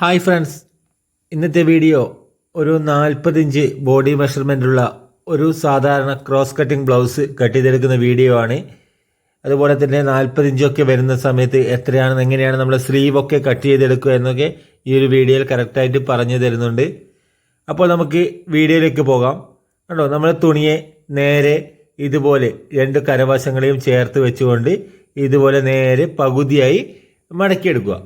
Hi friends ഇന്നത്തെ video ഒരു നാൽപ്പത് ഇഞ്ച് ബോഡി മെഷർമെന്റുള്ള ഒരു സാധാരണ ക്രോസ് കട്ടിംഗ് ബ്ലൗസ് കട്ട് ചെയ്തെടുക്കുന്ന വീഡിയോ ആണ്. അതുപോലെ തന്നെ നാൽപ്പത്തിഞ്ചൊക്കെ വരുന്ന സമയത്ത് എത്രയാണ് എങ്ങനെയാണ് നമ്മൾ സ്ലീവ് ഒക്കെ കട്ട് ചെയ്തെടുക്കുക എന്നൊക്കെ ഈ ഒരു വീഡിയോയിൽ കറക്റ്റായിട്ട് പറഞ്ഞു തരുന്നുണ്ട്. അപ്പോൾ നമുക്ക് വീഡിയോയിലേക്ക് പോകാം. കണ്ടോ നമ്മൾ തുണിയെ നേരെ ഇതുപോലെ രണ്ട് കരവശങ്ങളെയും ചേർത്ത് വെച്ചുകൊണ്ട് ഇതുപോലെ നേരെ പകുതിയായി മടക്കിയെടുക്കുക.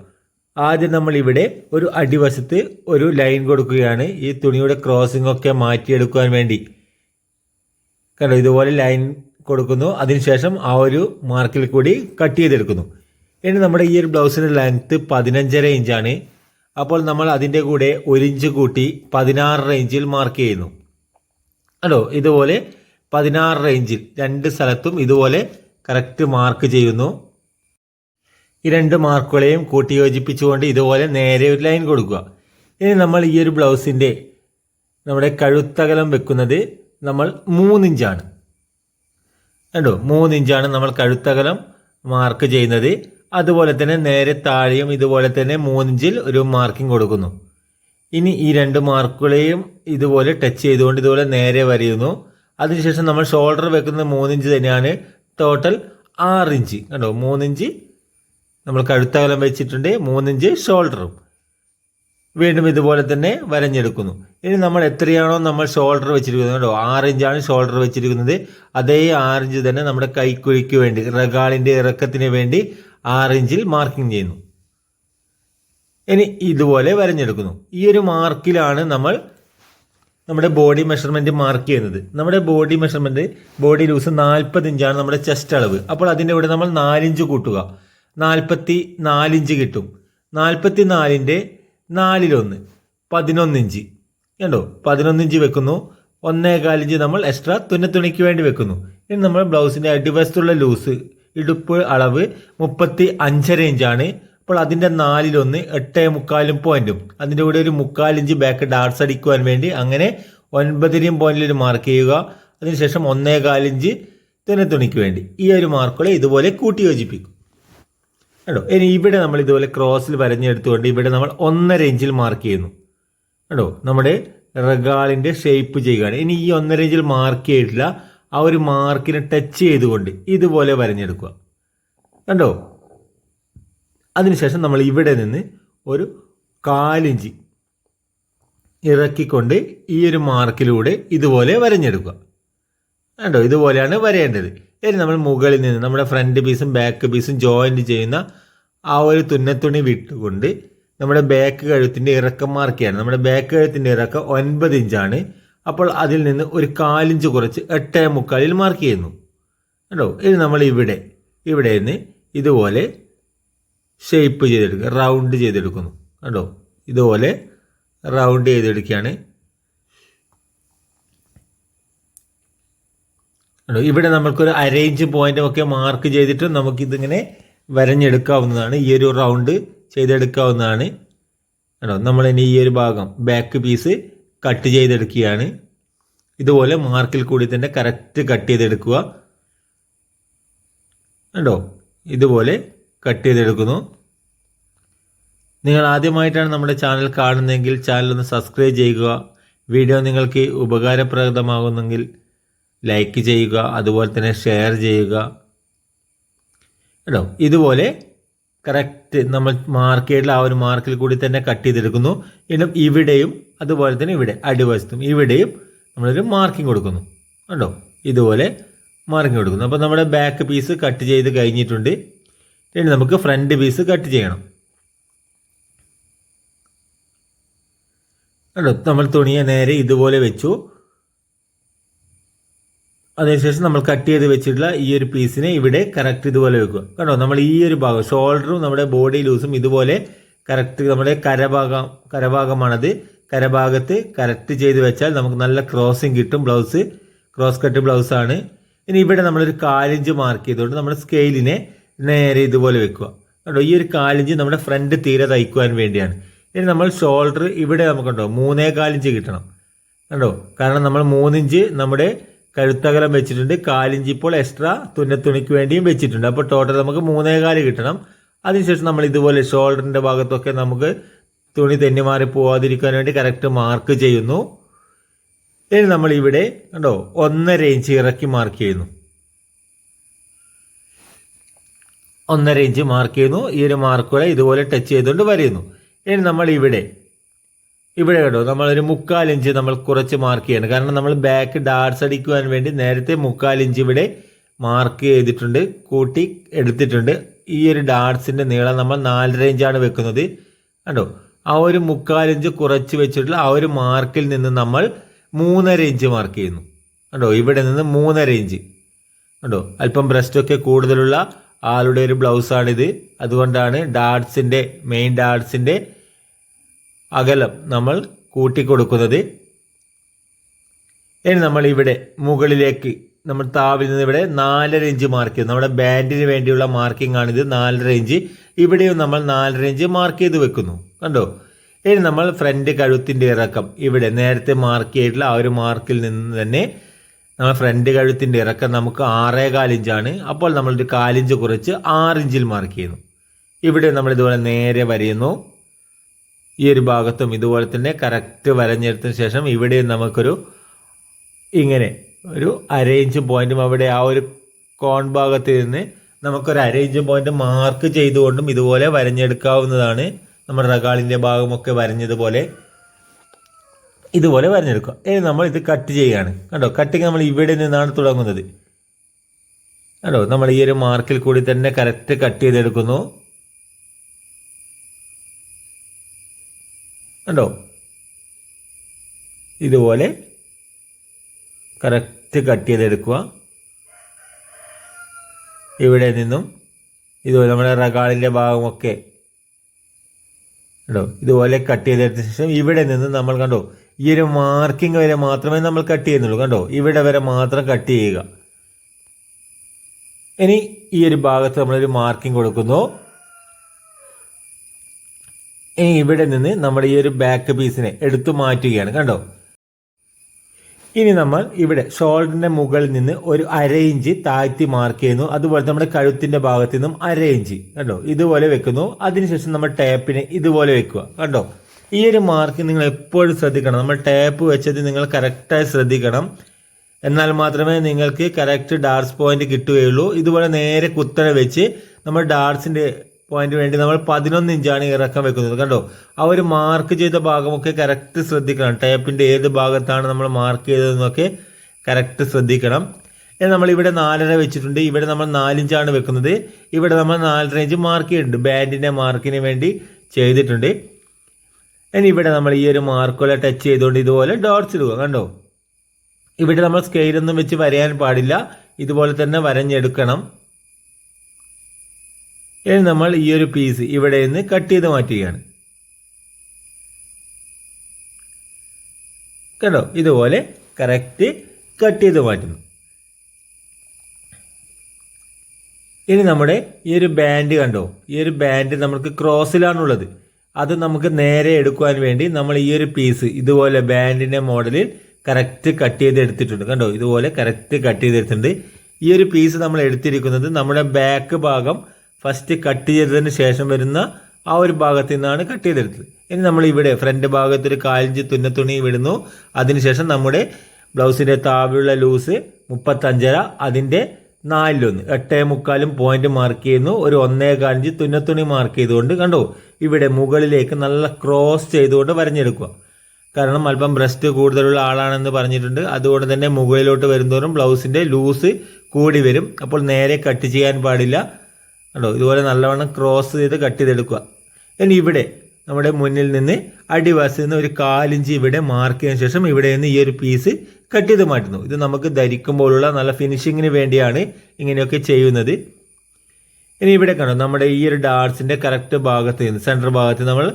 ആദ്യം നമ്മൾ ഇവിടെ ഒരു അടിവശത്ത് ഒരു ലൈൻ കൊടുക്കുകയാണ്. ഈ തുണിയുടെ ക്രോസിംഗ് ഒക്കെ മാറ്റിയെടുക്കുവാൻ വേണ്ടി. കണ്ടോ ഇതുപോലെ ലൈൻ കൊടുക്കുന്നു. അതിനുശേഷം ആ ഒരു മാർക്കിൽ കൂടി കട്ട് ചെയ്തെടുക്കുന്നു. ഇനി നമ്മുടെ ഈ ഒരു ബ്ലൗസിന്റെ ലെങ്ത്ത് പതിനഞ്ചര ഇഞ്ചാണ് അപ്പോൾ നമ്മൾ അതിന്റെ കൂടെ ഒരു ഇഞ്ച് കൂട്ടി പതിനാറ് ഇഞ്ചിൽ മാർക്ക് ചെയ്യുന്നു. അല്ലോ ഇതുപോലെ പതിനാറ് ഇഞ്ചിൽ രണ്ട് സ്ഥലത്തും ഇതുപോലെ കറക്റ്റ് മാർക്ക് ചെയ്യുന്നു. ഈ രണ്ട് മാർക്കുകളെയും കൂട്ടി യോജിപ്പിച്ചുകൊണ്ട് ഇതുപോലെ നേരെ ഒരു ലൈൻ കൊടുക്കുക. ഇനി നമ്മൾ ഈ ഒരു ബ്ലൗസിന്റെ നമ്മുടെ കഴുത്തകലം വെക്കുന്നത് നമ്മൾ മൂന്നിഞ്ചാണ്. കണ്ടോ? മൂന്നിഞ്ചാണ് നമ്മൾ കഴുത്തകലം മാർക്ക് ചെയ്യുന്നത്. അതുപോലെ തന്നെ നേരെ താഴെയും ഇതുപോലെ തന്നെ മൂന്നിഞ്ചിൽ ഒരു മാർക്കിംഗ് കൊടുക്കുന്നു. ഇനി ഈ രണ്ട് മാർക്കുകളെയും ഇതുപോലെ ടച്ച് ചെയ്തുകൊണ്ട് ഇതുപോലെ നേരെ വരയുന്നു. അതിനുശേഷം നമ്മൾ ഷോൾഡർ വെക്കുന്നത് മൂന്നിഞ്ച് തന്നെയാണ്. ടോട്ടൽ ആറിഞ്ച്. കണ്ടോ? മൂന്നിഞ്ച് നമ്മൾ കഴുത്തകലം വെച്ചിട്ടുണ്ട് മൂന്നിഞ്ച് ഷോൾഡറും വീണ്ടും ഇതുപോലെ തന്നെ വരഞ്ഞെടുക്കുന്നു. ഇനി നമ്മൾ എത്രയാണോ നമ്മൾ ഷോൾഡർ വെച്ചിരിക്കുന്നത് കേട്ടോ ആറിഞ്ചാണ് ഷോൾഡർ വെച്ചിരിക്കുന്നത്. അതേ ആറിഞ്ച് തന്നെ നമ്മുടെ കൈക്കുഴിക്ക് വേണ്ടി റഗാളിന്റെ ഇറക്കത്തിന് വേണ്ടി ആറിഞ്ചിൽ മാർക്കിംഗ് ചെയ്യുന്നു. ഇനി ഇതുപോലെ വരഞ്ഞെടുക്കുന്നു. ഈ ഒരു മാർക്കിലാണ് നമ്മൾ നമ്മുടെ ബോഡി മെഷർമെന്റ് മാർക്ക് ചെയ്യുന്നത്. നമ്മുടെ ബോഡി മെഷർമെന്റ് ബോഡി ലൂസ് നാൽപ്പത് ഇഞ്ചാണ് നമ്മുടെ ചെസ്റ്റ് അളവ്. അപ്പോൾ അതിന്റെ ഇവിടെ നമ്മൾ നാലിഞ്ച് കൂട്ടുക. നാൽപ്പത്തി നാലിഞ്ച് കിട്ടും. നാൽപ്പത്തി നാലിന്റെ നാലിലൊന്ന് പതിനൊന്നിഞ്ച്. കണ്ടോ? പതിനൊന്ന് ഇഞ്ച് വെക്കുന്നു. ഒന്നേ കാലിഞ്ച് നമ്മൾ എക്സ്ട്രാ തുന്നത്തുണിക്ക് വേണ്ടി വെക്കുന്നു. ഇനി നമ്മൾ ബ്ലൗസിന്റെ അടിവശത്തുള്ള ലൂസ് ഇടുപ്പ് അളവ് മുപ്പത്തി അഞ്ചര ഇഞ്ചാണ്. അപ്പോൾ അതിന്റെ നാലിലൊന്ന് എട്ടേ മുക്കാലും പോയിന്റും. അതിന്റെ കൂടെ ഒരു മുക്കാലിഞ്ച് ബാക്ക് ഡാർട്സ് അടിക്കുവാൻ വേണ്ടി അങ്ങനെ ഒൻപതിനും പോയിന്റിൽ മാർക്ക് ചെയ്യുക. അതിനുശേഷം ഒന്നേ കാലിഞ്ച് തുന്നത്തുണിക്ക് വേണ്ടി. ഈ ഒരു മാർക്കുകളെ ഇതുപോലെ കൂട്ടി യോജിപ്പിക്കും. കേട്ടോ ഇനി ഇവിടെ നമ്മൾ ഇതുപോലെ ക്രോസിൽ വരഞ്ഞെടുത്തുകൊണ്ട് ഇവിടെ നമ്മൾ ഒന്നര ഇഞ്ചിൽ മാർക്ക് ചെയ്യുന്നു. കേട്ടോ നമ്മുടെ റഗാളിന്റെ ഷേപ്പ് ചെയ്യുകയാണ്. ഇനി ഈ ഒന്നര ഇഞ്ചിൽ മാർക്ക് ചെയ്തിട്ടില്ല. ആ ഒരു മാർക്കിനെ ടച്ച് ചെയ്തുകൊണ്ട് ഇതുപോലെ വരഞ്ഞെടുക്കുക. കണ്ടോ? അതിനുശേഷം നമ്മൾ ഇവിടെ നിന്ന് ഒരു കാലിഞ്ച് ഇറക്കിക്കൊണ്ട് ഈ ഒരു മാർക്കിലൂടെ ഇതുപോലെ വരഞ്ഞെടുക്കുക. കണ്ടോ? ഇതുപോലെയാണ് വരേണ്ടത്. ഇനി നമ്മൾ മുകളിൽ നിന്ന് നമ്മുടെ ഫ്രണ്ട് പീസും ബാക്ക് പീസും ജോയിന്റ് ചെയ്യുന്ന ആ ഒരു തുന്നത്തുണി വിട്ടുകൊണ്ട് നമ്മുടെ ബാക്ക് കഴുത്തിന്റെ ഇറക്കം മാർക്ക് ചെയ്യണം. നമ്മുടെ ബാക്ക് കഴുത്തിന്റെ ഇറക്കം ഒൻപത് ഇഞ്ചാണ് അപ്പോൾ അതിൽ നിന്ന് ഒരു കാലിഞ്ച് കുറച്ച് എട്ടേ മുക്കാലിൽ മാർക്ക് ചെയ്യുന്നു. കണ്ടോ? ഇനി നമ്മൾ ഇവിടെ ഇവിടെ നിന്ന് ഇതുപോലെ ഷേപ്പ് ചെയ്തെടുക്കുക റൗണ്ട് ചെയ്തെടുക്കുന്നു. കണ്ടോ? ഇതുപോലെ റൗണ്ട് ചെയ്തെടുക്കുകയാണ്. ഇവിടെ നമുക്കൊരു അറേഞ്ച് പോയിന്റും ഒക്കെ മാർക്ക് ചെയ്തിട്ട് നമുക്കിതിങ്ങനെ വരഞ്ഞെടുക്കാവുന്നതാണ്. ഈ ഒരു റൗണ്ട് ചെയ്തെടുക്കാവുന്നതാണ്. കണ്ടോ? നമ്മൾ ഇനി ഈ ഒരു ഭാഗം ബാക്ക് പീസ് കട്ട് ചെയ്തെടുക്കുകയാണ്. ഇതുപോലെ മാർക്കിൽ കൂടി തന്നെ കറക്റ്റ് കട്ട് ചെയ്തെടുക്കുക. കണ്ടോ? ഇതുപോലെ കട്ട് ചെയ്തെടുക്കുന്നു. നിങ്ങൾ ആദ്യമായിട്ടാണ് നമ്മുടെ ചാനൽ കാണുന്നതെങ്കിൽ ചാനൽ ഒന്ന് സബ്സ്ക്രൈബ് ചെയ്യുക. വീഡിയോ നിങ്ങൾക്ക് ഉപകാരപ്രദമാകുന്നെങ്കിൽ ലൈക്ക് ചെയ്യുക അതുപോലെ തന്നെ ഷെയർ ചെയ്യുക. കേട്ടോ? ഇതുപോലെ കറക്റ്റ് നമ്മൾ മാർക്കറ്റിൽ ആ ഒരു മാർക്കിൽ കൂടി തന്നെ കട്ട് ചെയ്തെടുക്കുന്നു. ഇനി ഇവിടെയും അതുപോലെ തന്നെ ഇവിടെ അടിവശത്തും ഇവിടെയും നമ്മളൊരു മാർക്കിംഗ് കൊടുക്കുന്നു. കണ്ടോ? ഇതുപോലെ മാർക്കിംഗ് കൊടുക്കുന്നു. അപ്പോൾ നമ്മുടെ ബാക്ക് പീസ് കട്ട് ചെയ്ത് കഴിഞ്ഞിട്ടുണ്ട്. ഇനി നമുക്ക് ഫ്രണ്ട് പീസ് കട്ട് ചെയ്യണം. കണ്ടോ? നമ്മൾ തുണിയെ നേരെ ഇതുപോലെ വെച്ചു. അതിനുശേഷം നമ്മൾ കട്ട് ചെയ്ത് വെച്ചിട്ടുള്ള ഈ ഒരു പീസിനെ ഇവിടെ കറക്റ്റ് ഇതുപോലെ വെക്കുക കണ്ടോ? നമ്മൾ ഈ ഒരു ഭാഗം ഷോൾഡറും നമ്മുടെ ബോഡി ലൂസും ഇതുപോലെ കറക്റ്റ് നമ്മുടെ കരഭാഗം കരഭാഗമാണത്. കരഭാഗത്ത് കറക്റ്റ് ചെയ്ത് വെച്ചാൽ നമുക്ക് നല്ല ക്രോസിങ് കിട്ടും ബ്ലൗസ് ക്രോസ് കട്ട് ബ്ലൗസ് ആണ്. ഇനി ഇവിടെ നമ്മളൊരു കാലിഞ്ച് മാർക്ക് ചെയ്തുകൊണ്ട് നമ്മുടെ സ്കെയിലിനെ നേരെ ഇതുപോലെ വെക്കുക. കണ്ടോ? ഈ ഒരു കാലിഞ്ച് നമ്മുടെ ഫ്രണ്ട് തീരെ തയ്ക്കുവാൻ വേണ്ടിയാണ്. ഇനി നമ്മൾ ഷോൾഡർ ഇവിടെ നമുക്കുണ്ടോ മൂന്നേ കാലിഞ്ച് കിട്ടണം. കണ്ടോ? കാരണം നമ്മൾ മൂന്നിഞ്ച് നമ്മുടെ കഴുത്തകലം വെച്ചിട്ടുണ്ട് കാലിഞ്ചി ഇപ്പോൾ എക്സ്ട്രാ തുന്നത്തുണിക്ക് വേണ്ടിയും വെച്ചിട്ടുണ്ട്. അപ്പോൾ ടോട്ടൽ നമുക്ക് മൂന്നേ കാൽ കിട്ടണം. അതിനുശേഷം നമ്മൾ ഇതുപോലെ ഷോൾഡറിന്റെ ഭാഗത്തൊക്കെ നമുക്ക് തുണി തെന്നിമാറി പോവാതിരിക്കാൻ വേണ്ടി കറക്റ്റ് മാർക്ക് ചെയ്യുന്നു. ഇനി നമ്മൾ ഇവിടെ കണ്ടോ ഒന്നര ഇഞ്ച് ഇറക്കി മാർക്ക് ചെയ്യുന്നു. ഒന്നര ഇഞ്ച് മാർക്ക് ചെയ്യുന്നു. ഈ ഒരു മാർക്കുകളെ ഇതുപോലെ ടച്ച് ചെയ്തുകൊണ്ട് വരയുന്നു. ഇനി നമ്മൾ ഇവിടെ ഇവിടെ കേട്ടോ നമ്മളൊരു മുക്കാൽ ഇഞ്ച് നമ്മൾ കുറച്ച് മാർക്ക് ചെയ്യണം. കാരണം നമ്മൾ ബാക്ക് ഡാർട്സ് അടിക്കുവാൻ വേണ്ടി നേരത്തെ മുക്കാൽ ഇഞ്ച് ഇവിടെ മാർക്ക് ചെയ്തിട്ടുണ്ട് കൂട്ടി എടുത്തിട്ടുണ്ട്. ഈ ഒരു ഡാർട്സിന്റെ നീളം നമ്മൾ നാലര ഇഞ്ചാണ് വെക്കുന്നത്. കണ്ടോ? ആ ഒരു മുക്കാൽ ഇഞ്ച് കുറച്ച് വെച്ചിട്ടുള്ള ആ ഒരു മാർക്കിൽ നിന്ന് നമ്മൾ മൂന്നര ഇഞ്ച് മാർക്ക് ചെയ്യുന്നു. കണ്ടോ? ഇവിടെ നിന്ന് മൂന്നര ഇഞ്ച്. കണ്ടോ? അല്പം ബ്രസ്റ്റൊക്കെ കൂടുതലുള്ള ആളുടെ ഒരു ബ്ലൗസാണിത് അതുകൊണ്ടാണ് ഡാർട്സിന്റെ മെയിൻ ഡാർട്സിന്റെ അകലം നമ്മൾ കൂട്ടിക്കൊടുക്കുന്നത്. ഇനി നമ്മൾ ഇവിടെ മുകളിലേക്ക് നമ്മൾ താവിൽ നിന്ന് ഇവിടെ നാലര ഇഞ്ച് മാർക്ക് ചെയ്തു. നമ്മുടെ ബാൻഡിന് വേണ്ടിയുള്ള മാർക്കിംഗ് ആണിത്. നാലര ഇഞ്ച്. ഇവിടെയും നമ്മൾ നാലര ഇഞ്ച് മാർക്ക് ചെയ്ത് വെക്കുന്നു. കണ്ടോ? ഇനി നമ്മൾ ഫ്രണ്ട് കഴുത്തിന്റെ ഇറക്കം ഇവിടെ നേരത്തെ മാർക്ക് ചെയ്തിട്ടുള്ള ആ ഒരു മാർക്കിൽ നിന്ന് തന്നെ നമ്മൾ ഫ്രണ്ട് കഴുത്തിന്റെ ഇറക്കം നമുക്ക് ആറേ കാലിഞ്ചാണ് അപ്പോൾ നമ്മളൊരു കാലിഞ്ച് കുറച്ച് ആറിഞ്ചിൽ മാർക്ക് ചെയ്യുന്നു. ഇവിടെ നമ്മൾ ഇതുപോലെ നേരെ വരയുന്നു. ഈ ഒരു ഭാഗത്തും ഇതുപോലെ തന്നെ കറക്റ്റ് വരഞ്ഞെടുത്തതിന് ശേഷം ഇവിടെ നമുക്കൊരു ഇങ്ങനെ ഒരു അരേഞ്ച് പോയിന്റും അവിടെ ആ ഒരു കോൺ ഭാഗത്ത് നിന്ന് നമുക്കൊരു അരേഞ്ച് പോയിന്റ് മാർക്ക് ചെയ്തുകൊണ്ടും ഇതുപോലെ വരഞ്ഞെടുക്കാവുന്നതാണ്. നമ്മുടെ റഗാളിന്റെ ഭാഗമൊക്കെ വരഞ്ഞതുപോലെ ഇതുപോലെ വരഞ്ഞെടുക്കുക. ഇനി നമ്മൾ ഇത് കട്ട് ചെയ്യുകയാണ് കണ്ടോ? കട്ടിങ് നമ്മൾ ഇവിടെ നിന്നാണ് തുടങ്ങുന്നത്. കണ്ടോ? നമ്മൾ ഈ ഒരു മാർക്കിൽ കൂടി തന്നെ കറക്റ്റ് കട്ട് ചെയ്തെടുക്കുന്നു. കണ്ടോ? ഇതുപോലെ കറക്റ്റ് കട്ട് ചെയ്തെടുക്കുക. ഇവിടെ നിന്നും ഇതുപോലെ നമ്മുടെ റഗാളിന്റെ ഭാഗമൊക്കെ കണ്ടോ? ഇതുപോലെ കട്ട് ചെയ്തെടുത്ത ശേഷം ഇവിടെ നിന്ന് നമ്മൾ കണ്ടോ ഈ ഒരു മാർക്കിംഗ് വരെ മാത്രമേ നമ്മൾ കട്ട് ചെയ്യുന്നുള്ളൂ. കണ്ടോ? ഇവിടെ വരെ മാത്രം കട്ട് ചെയ്യുക. ഇനി ഈ ഒരു ഭാഗത്ത് നമ്മളൊരു മാർക്കിംഗ് കൊടുക്കുന്നു. ഇനി ഇവിടെ നിന്ന് നമ്മുടെ ഈ ഒരു ബാക്ക് പീസിനെ എടുത്തു മാറ്റുകയാണ് കണ്ടോ? ഇനി നമ്മൾ ഇവിടെ ഷോൾഡറിന്റെ മുകളിൽ നിന്ന് ഒരു അര ഇഞ്ച് താഴ്ത്തി മാർക്ക് ചെയ്യുന്നു. അതുപോലെ നമ്മുടെ കഴുത്തിന്റെ ഭാഗത്തു നിന്നും അര ഇഞ്ച് കണ്ടോ? ഇതുപോലെ വെക്കുന്നു. അതിനുശേഷം നമ്മൾ ടേപ്പിനെ ഇതുപോലെ വെക്കുക കണ്ടോ? ഈ ഒരു മാർക്ക് നിങ്ങൾ എപ്പോഴും ശ്രദ്ധിക്കണം. നമ്മൾ ടേപ്പ് വെച്ചത് നിങ്ങൾ കറക്റ്റായി ശ്രദ്ധിക്കണം. എന്നാൽ മാത്രമേ നിങ്ങൾക്ക് കറക്റ്റ് ഡാർസ് പോയിന്റ് കിട്ടുകയുള്ളൂ. ഇതുപോലെ നേരെ കുത്തനെ വെച്ച് നമ്മൾ ഡാർട്സിന്റെ പോയിന്റ് വേണ്ടി നമ്മൾ പതിനൊന്ന് ഇഞ്ചാണ് ഇറക്കം വെക്കുന്നത്. കണ്ടോ? ആ ഒരു മാർക്ക് ചെയ്ത ഭാഗമൊക്കെ കറക്റ്റ് ശ്രദ്ധിക്കണം. ടേപ്പിന്റെ ഏത് ഭാഗത്താണ് നമ്മൾ മാർക്ക് ചെയ്തതെന്നൊക്കെ കറക്റ്റ് ശ്രദ്ധിക്കണം. നമ്മൾ ഇവിടെ നാലര വെച്ചിട്ടുണ്ട്. ഇവിടെ നമ്മൾ നാലിഞ്ചാണ് വെക്കുന്നത്. ഇവിടെ നമ്മൾ നാലര ഇഞ്ച് മാർക്ക് ചെയ്തിട്ടുണ്ട്. ബാൻഡിന്റെ മാർക്കിന് വേണ്ടി ചെയ്തിട്ടുണ്ട്. ഇനി ഇവിടെ നമ്മൾ ഈ ഒരു മാർക്കുള്ള ടച്ച് ചെയ്തുകൊണ്ട് ഇതുപോലെ ഡോട്ട്സ് ഇടുക. കണ്ടോ? ഇവിടെ നമ്മൾ സ്കെയിലൊന്നും വെച്ച് വരയാൻ പാടില്ല. ഇതുപോലെ തന്നെ വരഞ്ഞെടുക്കണം. ഇനി നമ്മൾ ഈ ഒരു പീസ് ഇവിടെ നിന്ന് കട്ട് ചെയ്ത് മാറ്റുകയാണ്. കണ്ടോ? ഇതുപോലെ കറക്റ്റ് കട്ട് ചെയ്ത് മാറ്റുന്നു. ഇനി നമ്മുടെ ഈ ഒരു ബാൻഡ് കണ്ടോ? ഈ ഒരു ബാൻഡ് നമുക്ക് ക്രോസിലാണുള്ളത് അത് നമുക്ക് നേരെ എടുക്കുവാൻ വേണ്ടി നമ്മൾ ഈ ഒരു പീസ് ഇതുപോലെ ബാൻഡിന്റെ മോഡലിൽ കറക്റ്റ് കട്ട് ചെയ്ത് എടുത്തിട്ടുണ്ട്. കണ്ടോ? ഇതുപോലെ കറക്റ്റ് കട്ട് ചെയ്ത് എടുത്തിട്ടുണ്ട്. ഈ ഒരു പീസ് നമ്മൾ എടുത്തിരിക്കുന്നത് നമ്മുടെ ബാക്ക് ഭാഗം ഫസ്റ്റ് കട്ട് ചെയ്തതിന് ശേഷം വരുന്ന ആ ഒരു ഭാഗത്ത് നിന്നാണ് കട്ട് ചെയ്തെടുത്തത്. ഇനി നമ്മൾ ഇവിടെ ഫ്രണ്ട് ഭാഗത്ത് ഒരു കാലിഞ്ച് തുന്നത്തുണി വിടുന്നു അതിനുശേഷം നമ്മുടെ ബ്ലൗസിന്റെ താവിലുള്ള ലൂസ് മുപ്പത്തഞ്ചര അതിന്റെ നാലിലൊന്ന്. എട്ടേ മുക്കാലും പോയിന്റ് മാർക്ക് ചെയ്യുന്നു. ഒരു ഒന്നേ കാലിഞ്ച് തുന്നത്തുണി മാർക്ക് ചെയ്തുകൊണ്ട് കണ്ടോ? ഇവിടെ മുകളിലേക്ക് നല്ല ക്രോസ് ചെയ്തുകൊണ്ട് വരഞ്ഞെടുക്കുക. കാരണം അല്പം ബ്രസ്റ്റ് കൂടുതലുള്ള ആളാണെന്ന് പറഞ്ഞിട്ടുണ്ട്. അതുകൊണ്ട് തന്നെ മുകളിലോട്ട് വരുന്തോറും ബ്ലൗസിന്റെ ലൂസ് കൂടി വരും. അപ്പോൾ നേരെ കട്ട് ചെയ്യാൻ പാടില്ല. കണ്ടോ? ഇതുപോലെ നല്ലവണ്ണം ക്രോസ് ചെയ്ത് കട്ട് ചെയ്തെടുക്കുക. ഇനി ഇവിടെ നമ്മുടെ മുന്നിൽ നിന്ന് അടിവശത്ത് നിന്ന് ഒരു കാലിഞ്ച് ഇവിടെ മാർക്ക് ചെയ്തതിനു ശേഷം ഇവിടെ നിന്ന് ഈ ഒരു പീസ് കട്ട് ചെയ്ത് മാറ്റുന്നു. ഇത് നമുക്ക് ധരിക്കുമ്പോഴുള്ള നല്ല ഫിനിഷിങ്ങിന് വേണ്ടിയാണ് ഇങ്ങനെയൊക്കെ ചെയ്യുന്നത്. ഇനി ഇവിടെ കണ്ടോ? നമ്മുടെ ഈ ഒരു ഡാർസിന്റെ കറക്റ്റ് ഭാഗത്ത് നിന്ന് സെന്റർ ഭാഗത്ത് നമ്മൾ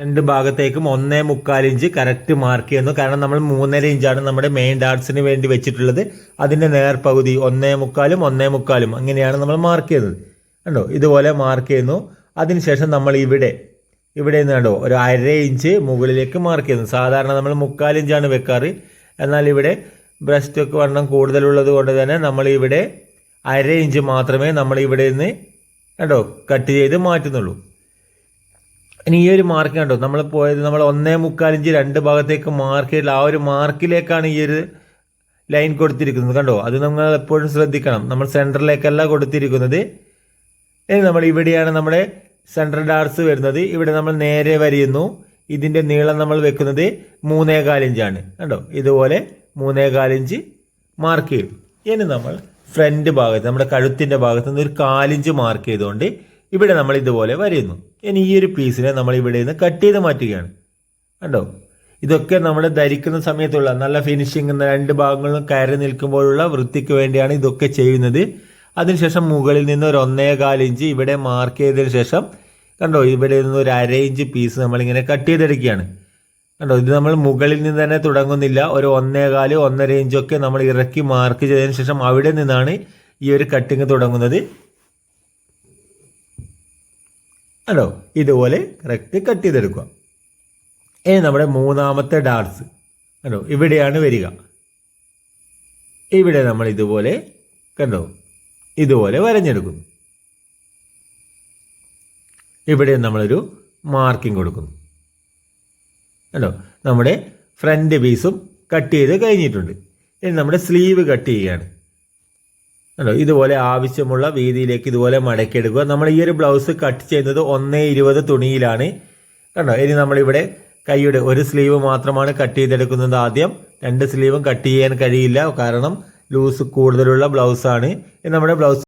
രണ്ട് ഭാഗത്തേക്കും ഒന്നേ മുക്കാൽ ഇഞ്ച് കറക്റ്റ് മാർക്ക് ചെയ്യുന്നു. കാരണം നമ്മൾ മൂന്നര ഇഞ്ചാണ് നമ്മുടെ മെയിൻ ഡാർട്സിന് വേണ്ടി വെച്ചിട്ടുള്ളത്. അതിന്റെ നേർപകുതി ഒന്നേ മുക്കാലും ഒന്നേ മുക്കാലും അങ്ങനെയാണ് നമ്മൾ മാർക്ക് ചെയ്യുന്നത്. കണ്ടോ? ഇതുപോലെ മാർക്ക് ചെയ്യുന്നു. അതിനുശേഷം നമ്മൾ ഇവിടെ ഇവിടെ നിന്ന് കണ്ടോ? ഒരു അര ഇഞ്ച് മുകളിലേക്ക് മാർക്ക് ചെയ്യുന്നു. സാധാരണ നമ്മൾ മുക്കാൽ ഇഞ്ചാണ് വെക്കാറ്. എന്നാൽ ഇവിടെ ബ്രസ്റ്റ് ഒക്കെ വണ്ണം കൂടുതലുള്ളത് കൊണ്ട് തന്നെ നമ്മൾ ഇവിടെ അര ഇഞ്ച് മാത്രമേ നമ്മൾ ഇവിടെ നിന്ന് കണ്ടോ? കട്ട് ചെയ്ത് മാറ്റുന്നുള്ളൂ. ഇനി ഈ ഒരു മാർക്ക് കണ്ടോ? നമ്മൾ പോയത് നമ്മൾ ഒന്നേ മുക്കാലിഞ്ച് രണ്ട് ഭാഗത്തേക്ക് മാർക്ക് ചെയ്തില്ല ആ ഒരു മാർക്കിലേക്കാണ് ഈ ഒരു ലൈൻ കൊടുത്തിരിക്കുന്നത്. കണ്ടോ? അത് നമ്മൾ എപ്പോഴും ശ്രദ്ധിക്കണം. നമ്മൾ സെന്ററിലേക്കല്ല കൊടുത്തിരിക്കുന്നത്. ഇനി നമ്മൾ ഇവിടെയാണ് നമ്മുടെ സെൻട്രൽ ഡാർസ് വരുന്നത്. ഇവിടെ നമ്മൾ നേരെ വരയുന്നു. ഇതിന്റെ നീളം നമ്മൾ വെക്കുന്നത് മൂന്നേകാലിഞ്ചാണ്. കണ്ടോ? ഇതുപോലെ മൂന്നേകാൽ ഇഞ്ച് മാർക്ക് ചെയ്യും ഇനി നമ്മൾ ഫ്രണ്ട് ഭാഗത്ത് നമ്മുടെ കഴുത്തിന്റെ ഭാഗത്ത് നിന്ന് ഒരു കാലിഞ്ച് മാർക്ക് ചെയ്തുകൊണ്ട് ഇവിടെ നമ്മൾ ഇതുപോലെ വരയുന്നു ഇനി ഈ ഒരു പീസിനെ നമ്മൾ ഇവിടെ നിന്ന് കട്ട് ചെയ്ത് മാറ്റുകയാണ്. കണ്ടോ? ഇതൊക്കെ നമ്മൾ ധരിക്കുന്ന സമയത്തുള്ള നല്ല ഫിനിഷിംഗ് എന്ന രണ്ട് ഭാഗങ്ങളും കയറി നിൽക്കുമ്പോഴുള്ള വൃത്തിക്ക് വേണ്ടിയാണ് ഇതൊക്കെ ചെയ്യുന്നത്. അതിനുശേഷം മുകളിൽ നിന്ന് ഒരു ഒന്നേകാൽ ഇഞ്ച് ഇവിടെ മാർക്ക് ചെയ്തതിനു ശേഷം കണ്ടോ? ഇവിടെ നിന്ന് ഒരു അര ഇഞ്ച് പീസ് നമ്മളിങ്ങനെ കട്ട് ചെയ്തെടുക്കുകയാണ്. കണ്ടോ? ഇത് നമ്മൾ മുകളിൽ നിന്ന് തന്നെ തുടങ്ങുന്നില്ല. ഒരു ഒന്നേകാൽ ഒന്നര ഇഞ്ചൊക്കെ നമ്മൾ ഇറക്കി മാർക്ക് ചെയ്തതിനു ശേഷം അവിടെ നിന്നാണ് ഈ ഒരു കട്ടിങ് തുടങ്ങുന്നത്. കണ്ടോ? ഇതുപോലെ കറക്റ്റ് കട്ട് ചെയ്തെടുക്കുക. ഇനി നമ്മുടെ മൂന്നാമത്തെ ഡാർസ് കണ്ടോ? ഇവിടെയാണ് വരിക. ഇവിടെ നമ്മൾ ഇതുപോലെ കണ്ടോ? ഇതുപോലെ വരഞ്ഞെടുക്കുന്നു. ഇവിടെ നമ്മളൊരു മാർക്കിംഗ് കൊടുക്കുന്നു. കണ്ടോ? നമ്മുടെ ഫ്രണ്ട് പീസും കട്ട് ചെയ്ത് കഴിഞ്ഞിട്ടുണ്ട്. ഇനി നമ്മുടെ സ്ലീവ് കട്ട് ചെയ്യുകയാണ്. കണ്ടോ? ഇതുപോലെ ആവശ്യമുള്ള വീതിയിലേക്ക് ഇതുപോലെ മടക്കിയെടുക്കുക നമ്മൾ ഈ ഒരു ബ്ലൗസ് കട്ട് ചെയ്യുന്നത് ഒന്നേ ഇരുപത് തുണിയിലാണ്. കണ്ടോ? ഇനി നമ്മളിവിടെ കൈയുടെ ഒരു സ്ലീവ് മാത്രമാണ് കട്ട് ചെയ്തെടുക്കുന്നത് ആദ്യം. രണ്ട് സ്ലീവും കട്ട് ചെയ്യാൻ കഴിയില്ല. കാരണം ലൂസ് കൂടുതലുള്ള ബ്ലൗസാണ് നമ്മുടെ ബ്ലൗസ്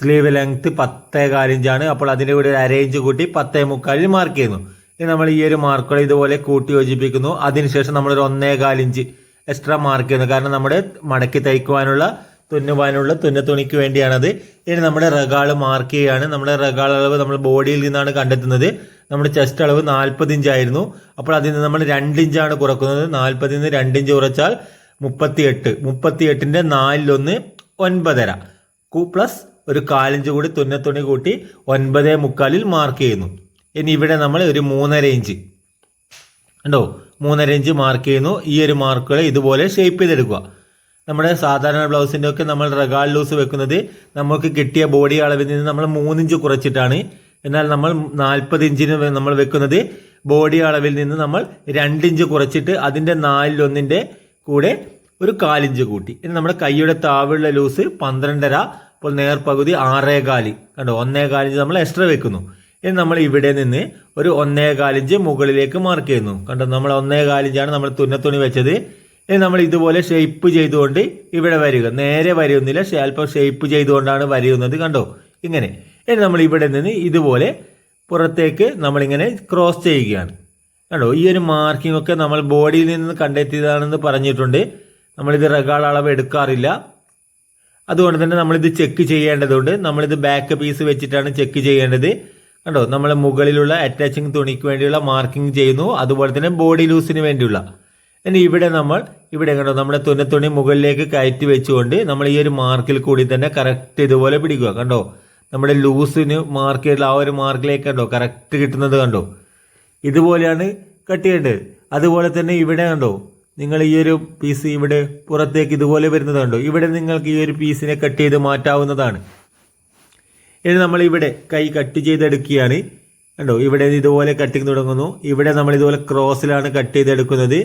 സ്ലീവ് ലെങ്ത് പത്തേ കാലിഞ്ചാണ് അപ്പോൾ അതിന്റെ കൂടെ ഒരു അരയിഞ്ച് കൂട്ടി പത്തേ മുക്കാലിൽ മാർക്ക് ചെയ്യുന്നു. ഇനി നമ്മൾ ഈ ഒരു മാർക്കുകൾ ഇതുപോലെ കൂട്ടി യോജിപ്പിക്കുന്നു. അതിനുശേഷം നമ്മളൊരു ഒന്നേ കാലിഞ്ച് എക്സ്ട്രാ മാർക്ക് ചെയ്യുന്നു. കാരണം നമ്മുടെ മടക്കി തയ്ക്കുവാനുള്ള തുന്നുവാനുള്ള തുന്ന തുണിക്ക് വേണ്ടിയാണത്. ഇനി നമ്മുടെ റഗാൾ മാർക്ക് ചെയ്യുകയാണ് നമ്മുടെ റഗാൾ അളവ് നമ്മൾ ബോഡിയിൽ നിന്നാണ് കണ്ടെത്തുന്നത്. നമ്മുടെ ചെസ്റ്റ് അളവ് നാൽപ്പത് ഇഞ്ചായിരുന്നു അപ്പോൾ അതിൽ നിന്ന് നമ്മൾ രണ്ട് ഇഞ്ചാണ് കുറക്കുന്നത്. നാൽപ്പതിൽ നിന്ന് രണ്ട് ഇഞ്ച് കുറച്ചാൽ മുപ്പത്തിയെട്ട്. മുപ്പത്തിയെട്ടിന്റെ നാലിലൊന്ന് ഒൻപതര. പ്ലസ് ഒരു കാലിഞ്ച് കൂടി തുന്നത്തുണി കൂട്ടി ഒൻപതേ മുക്കാലിൽ മാർക്ക് ചെയ്യുന്നു. ഇനി ഇവിടെ നമ്മൾ ഒരു മൂന്നര ഇഞ്ച് ഉണ്ടോ മൂന്നര ഇഞ്ച് മാർക്ക് ചെയ്യുന്നു. ഈ ഒരു മാർക്കുകൾ ഇതുപോലെ ഷേപ്പ് ചെയ്തെടുക്കുക. നമ്മുടെ സാധാരണ ബ്ലൗസിന്റെ ഒക്കെ നമ്മൾ റഗാൾ ലൂസ് വെക്കുന്നത് നമുക്ക് കിട്ടിയ ബോഡി അളവിൽ നിന്ന് നമ്മൾ മൂന്നിഞ്ച് കുറച്ചിട്ടാണ്. എന്നാൽ നമ്മൾ നാൽപ്പത് ഇഞ്ചിന് നമ്മൾ വെക്കുന്നത് ബോഡി അളവിൽ നിന്ന് നമ്മൾ രണ്ടിഞ്ച് കുറച്ചിട്ട് അതിന്റെ നാലിലൊന്നിന്റെ കൂടെ ഒരു കാലിഞ്ച് കൂട്ടി. ഇനി നമ്മുടെ കൈയുടെ താവുള്ള ലൂസ് പന്ത്രണ്ടര അപ്പോൾ നേർപകുതി ആറേകാൽ. കണ്ടോ? ഒന്നേകാലിഞ്ച് നമ്മൾ എക്സ്ട്രാ വെക്കുന്നു. ഇനി നമ്മൾ ഇവിടെ നിന്ന് ഒരു ഒന്നേകാലിഞ്ച് മുകളിലേക്ക് മാർക്ക് ചെയ്യുന്നു. കണ്ടോ? നമ്മൾ ഒന്നേകാലിഞ്ചാണ് നമ്മൾ തുന്നത്തുണി വെച്ചത്. ഇനി നമ്മൾ ഇതുപോലെ ഷേപ്പ് ചെയ്തുകൊണ്ട് ഇവിടെ വരിക. നേരെ വരയുന്നില്ല അല്പം ഷേപ്പ് ചെയ്തുകൊണ്ടാണ് വരയുന്നത് കണ്ടോ? ഇങ്ങനെ. ഇനി നമ്മൾ ഇവിടെ നിന്ന് ഇതുപോലെ പുറത്തേക്ക് നമ്മളിങ്ങനെ ക്രോസ് ചെയ്യുകയാണ്. കണ്ടോ? ഈ ഒരു മാർക്കിംഗ് ഒക്കെ നമ്മൾ ബോഡിയിൽ നിന്ന് കണ്ടെത്തിയതാണെന്ന് പറഞ്ഞിട്ടുണ്ട്. നമ്മളിത് റെഗാൾ അളവ് എടുക്കാറില്ല. അതുകൊണ്ട് തന്നെ നമ്മളിത് ചെക്ക് ചെയ്യേണ്ടതുണ്ട്. നമ്മളിത് ബാക്ക് പീസ് വെച്ചിട്ടാണ് ചെക്ക് ചെയ്യേണ്ടത്. കണ്ടോ? നമ്മൾ മുകളിലുള്ള അറ്റാച്ചിങ് തുണിക്ക് വേണ്ടിയുള്ള മാർക്കിംഗ് ചെയ്യുന്നു. അതുപോലെ തന്നെ ബോഡി ലൂസിന് വേണ്ടിയുള്ള. ഇനി ഇവിടെ നമ്മൾ ഇവിടെ കണ്ടോ നമ്മുടെ തുന്നത്തുണി മുകളിലേക്ക് കയറ്റി വെച്ചുകൊണ്ട് നമ്മൾ ഈ ഒരു മാർക്കിൽ കൂടി തന്നെ കറക്റ്റ് ഇതുപോലെ പിടിക്കുക. കണ്ടോ? നമ്മുടെ ലൂസിന് മാർക്ക് ആ ഒരു മാർക്കിലേക്ക് കണ്ടോ കറക്റ്റ് കിട്ടുന്നത് കണ്ടോ? ഇതുപോലെയാണ് കട്ട് ചെയ്യേണ്ടത്. അതുപോലെ തന്നെ ഇവിടെ കണ്ടോ നിങ്ങൾ ഈ ഒരു പീസ് ഇവിടെ പുറത്തേക്ക് ഇതുപോലെ വരുന്നത് കണ്ടോ? ഇവിടെ നിങ്ങൾക്ക് ഈ ഒരു പീസിനെ കട്ട് ചെയ്ത് മാറ്റാവുന്നതാണ്. ഇനി നമ്മൾ ഇവിടെ കൈ കട്ട് ചെയ്തെടുക്കുകയാണ്. കണ്ടോ? ഇവിടെ ഇതുപോലെ കട്ടിങ് തുടങ്ങുന്നു. ഇവിടെ നമ്മൾ ഇതുപോലെ ക്രോസിലാണ് കട്ട് ചെയ്തെടുക്കുന്നത്.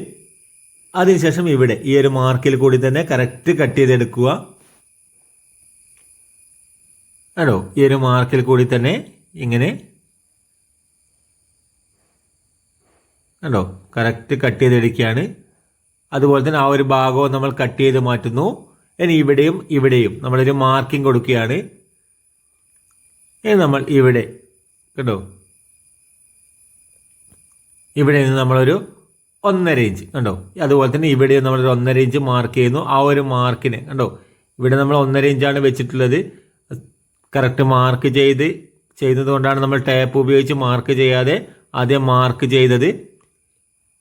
അതിനുശേഷം ഇവിടെ ഈ ഒരു മാർക്കിൽ കൂടി തന്നെ കറക്റ്റ് കട്ട് ചെയ്തെടുക്കുക. ആണോ ഈ ഒരു മാർക്കിൽ കൂടി തന്നെ ഇങ്ങനെ കണ്ടോ? കറക്റ്റ് കട്ട് ചെയ്തെടുക്കുകയാണ്. അതുപോലെ തന്നെ ആ ഒരു ഭാഗവും നമ്മൾ കട്ട് ചെയ്ത് മാറ്റുന്നു. ഇനി ഇവിടെയും ഇവിടെയും നമ്മളൊരു മാർക്കിംഗ് കൊടുക്കുകയാണ്. ഇനി നമ്മൾ ഇവിടെ കണ്ടോ? ഇവിടെ നിന്ന് നമ്മളൊരു ഒന്നര ഇഞ്ച് കണ്ടോ? അതുപോലെ തന്നെ ഇവിടെ നമ്മളൊരു ഒന്നര ഇഞ്ച് മാർക്ക് ചെയ്യുന്നു. ആ ഒരു മാർക്കിന് കണ്ടോ? ഇവിടെ നമ്മൾ ഒന്നര ഇഞ്ചാണ് വെച്ചിട്ടുള്ളത്. കറക്റ്റ് മാർക്ക് ചെയ്ത് ചെയ്തത് കൊണ്ടാണ് നമ്മൾ ടാപ്പ് ഉപയോഗിച്ച് മാർക്ക് ചെയ്യാതെ ആദ്യം മാർക്ക് ചെയ്തത്.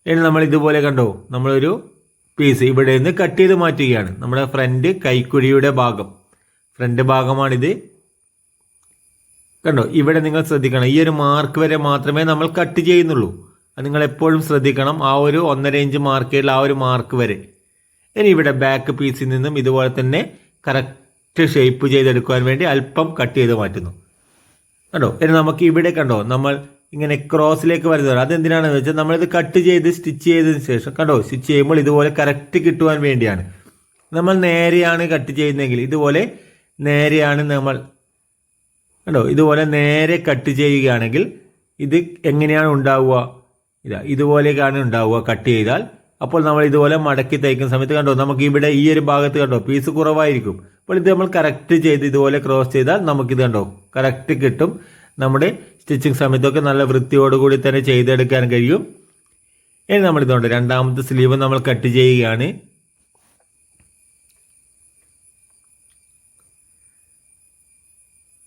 ഇനി നമ്മൾ ഇതുപോലെ കണ്ടോ? നമ്മളൊരു പീസ് ഇവിടെ നിന്ന് കട്ട് ചെയ്ത് മാറ്റുകയാണ്. നമ്മുടെ ഫ്രണ്ട് കൈക്കുഴിയുടെ ഭാഗം. ഫ്രണ്ട് ഭാഗമാണിത്. കണ്ടോ? ഇവിടെ നിങ്ങൾ ശ്രദ്ധിക്കണം. ഈ ഒരു മാർക്ക് വരെ മാത്രമേ നമ്മൾ കട്ട് ചെയ്യുന്നുള്ളൂ. നിങ്ങൾ എപ്പോഴും ശ്രദ്ധിക്കണം ആ ഒരു ഒന്നര ഇഞ്ച് മാർക്കിൽ ആ ഒരു മാർക്ക് വരെ. ഇനി ഇവിടെ ബാക്ക് പീസിൽ നിന്നും ഇതുപോലെ തന്നെ കറക്റ്റ് ഷേപ്പ് ചെയ്തെടുക്കുവാൻ വേണ്ടി അല്പം കട്ട് ചെയ്ത് മാറ്റുന്നു. കണ്ടോ? ഇനി നമുക്ക് ഇവിടെ കണ്ടോ? നമ്മൾ ഇങ്ങനെ ക്രോസിലേക്ക് വരുന്നത് അതെന്തിനാണെന്ന് വെച്ചാൽ നമ്മളിത് കട്ട് ചെയ്ത് സ്റ്റിച്ച് ചെയ്തതിന് ശേഷം കണ്ടോ? സ്റ്റിച്ച് ചെയ്യുമ്പോൾ ഇതുപോലെ കറക്റ്റ് കിട്ടുവാൻ വേണ്ടിയാണ്. നമ്മൾ നേരെയാണ് കട്ട് ചെയ്യുന്നതെങ്കിൽ ഇതുപോലെ നേരെയാണ് നമ്മൾ കണ്ടോ? ഇതുപോലെ നേരെ കട്ട് ചെയ്യുകയാണെങ്കിൽ ഇത് എങ്ങനെയാണ് ഉണ്ടാവുക? ഇതാ ഇതുപോലെയൊക്കെയാണ് ഉണ്ടാവുക കട്ട് ചെയ്താൽ. അപ്പോൾ നമ്മൾ ഇതുപോലെ മടക്കി തയ്ക്കുന്ന സമയത്ത് കണ്ടോ നമുക്ക് ഇവിടെ ഈ ഒരു ഭാഗത്ത് കണ്ടോ പീസ് കുറവായിരിക്കും. അപ്പോൾ ഇത് നമ്മൾ കറക്റ്റ് ചെയ്ത് ഇതുപോലെ ക്രോസ് ചെയ്താൽ നമുക്കിത് കണ്ടോ കറക്റ്റ് കിട്ടും. നമ്മുടെ സ്റ്റിച്ചിങ് സമയത്തൊക്കെ നല്ല വൃത്തിയോടുകൂടി തന്നെ ചെയ്തെടുക്കാൻ കഴിയും. ഇനി നമ്മൾ ഇതുകൊണ്ട് രണ്ടാമത്തെ സ്ലീവ് നമ്മൾ കട്ട് ചെയ്യുകയാണ്.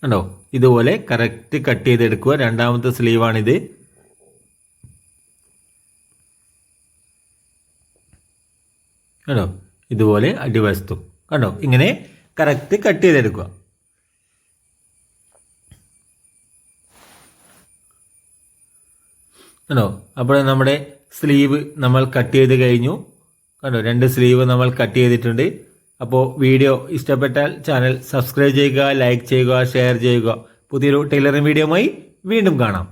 കണ്ടോ ഇതുപോലെ കറക്റ്റ് കട്ട് ചെയ്തെടുക്കുക. രണ്ടാമത്തെ സ്ലീവാണിത് കണ്ടോ? ഇതുപോലെ അടിവശത്തും കണ്ടോ? ഇങ്ങനെ കറക്റ്റ് കട്ട് ചെയ്തെടുക്കുക. കണ്ടോ? അപ്പോൾ നമ്മുടെ സ്ലീവ് നമ്മൾ കട്ട് ചെയ്ത് കഴിഞ്ഞു. കണ്ടോ? രണ്ട് സ്ലീവ് നമ്മൾ കട്ട് ചെയ്തിട്ടുണ്ട്. അപ്പോൾ വീഡിയോ ഇഷ്ടപ്പെട്ടാൽ ചാനൽ സബ്സ്ക്രൈബ് ചെയ്യുക ലൈക്ക് ചെയ്യുക ഷെയർ ചെയ്യുക. പുതിയൊരു ടൈലറിംഗ് വീഡിയോയുമായി വീണ്ടും കാണാം.